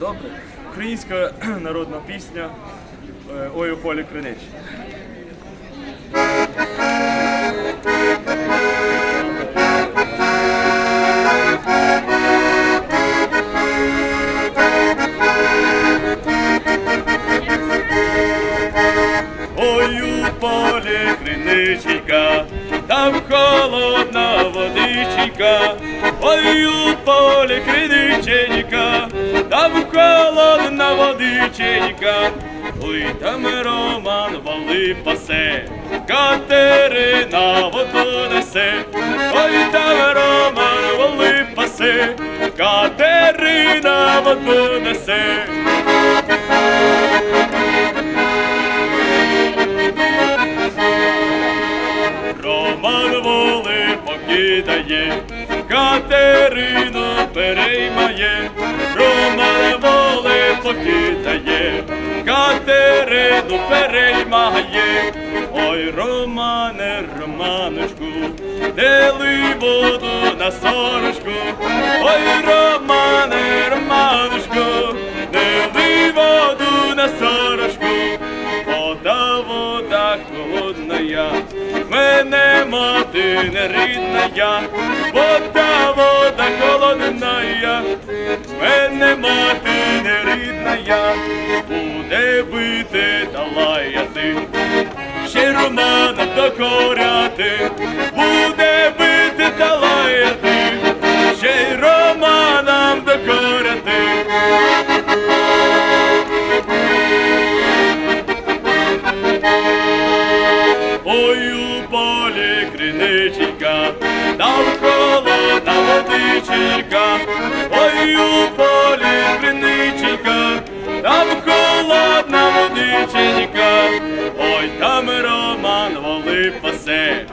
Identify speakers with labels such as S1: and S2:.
S1: Добре. Українська народна пісня е, Ой у полі кринич. Ой у полі криниченька, там холодна водиченька, ой у полі криниченька, ой там Роман воли пасе, Катерина воду несе, там Роман воли пасе, Катерина воду несе. Роман воли покидає, Катерину переймає, переймає. Ой, Романе, Романочку, не лий воду на сорочку. Ой, Романе, Романочку, не лий воду на сорочку. Вода, вода холодная, мене мати не рідная, вода, вода холодная, мене мати не рідная, буде бити ще Романа докоряти, буде бити та лаяти, ще й Романам докоряти. Ой у полі криничка, там холодна водичка, ой у полі криниченька, там холодна водичка. passé